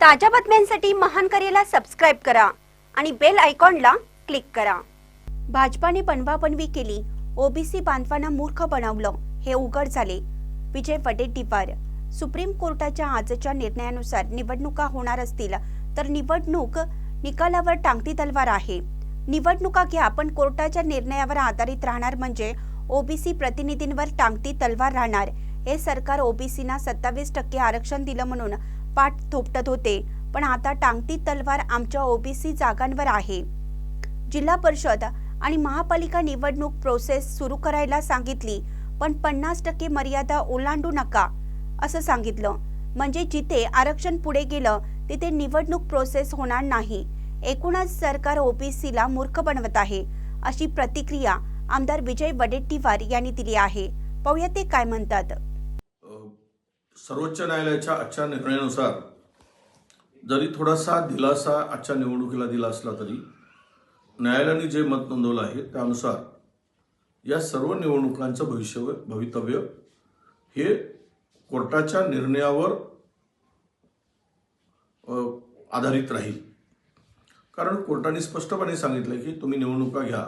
ताज्या बातम्यांसाठी महान करेला सबस्क्राईब करा आणि बेल आयकॉनला क्लिक करा. भाजपाने बनवाबनवी केली. ओबीसी बांधवांना मूर्ख बनवलं. हे उघड झाले. विजय वडेट्टीवार. सुप्रीम कोर्टाच्या आजच्या निर्णयानुसार निवडणुका होणार असतील तर निवडणूक निकालावर टांगती तलवार आहे. निवडणुका घ्या पण कोर्टाच्या निर्णयावर आधारित राहणार म्हणजे ओबीसी प्रतिनिधींवर टांगती तलवार राहणार. हे सरकार ओबीसीना सत्तावीस टक्के आरक्षण दिलं म्हणून पाठ थोपटत होते पण आता टांगती तलवार आमच्या ओबीसी जागांवर आहे. जिल्हा परिषद आणि महापालिका निवडणूक प्रोसेस सुरू करायला सांगितली पण पन्नास टक्के मर्यादा ओलांडू नका असं सांगितलं. म्हणजे जिथे आरक्षण पुढे गेलं तिथे निवडणूक प्रोसेस होणार नाही. एकूणच सरकार ओबीसीला मूर्ख बनवत आहे अशी प्रतिक्रिया आमदार विजय वडेट्टीवार यांनी दिली आहे. पाहूया ते काय म्हणतात. सर्वोच्च न्यायालयाच्या आजच्या निर्णयानुसार जरी थोडासा दिलासा आजच्या निवडणुकीला दिला असला तरी न्यायालयाने जे मत नोंदवलं आहे त्यानुसार या सर्व निवडणुकांचं भविष्य भवितव्य हे कोर्टाच्या निर्णयावर आधारित राहील. कारण कोर्टाने स्पष्टपणे सांगितलं की तुम्ही निवडणुका घ्या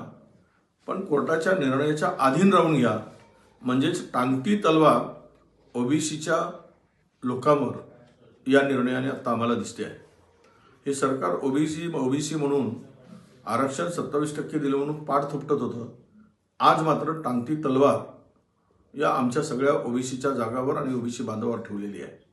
पण कोर्टाच्या निर्णयाच्या अधीन राहून घ्या. म्हणजेच टांगती तलवार ओबीसीच्या लोकांवर या निर्णयाने आता आम्हाला दिसते आहे. हे सरकार ओबीसी ओबीसी म्हणून आरक्षण सत्तावीस टक्के दिलं म्हणून पाठ थुपटत होतं. आज मात्र टांगती तलवार या आमच्या सगळ्या ओबीसीच्या जागावर आणि ओबीसी बांधवावर ठेवलेली आहे.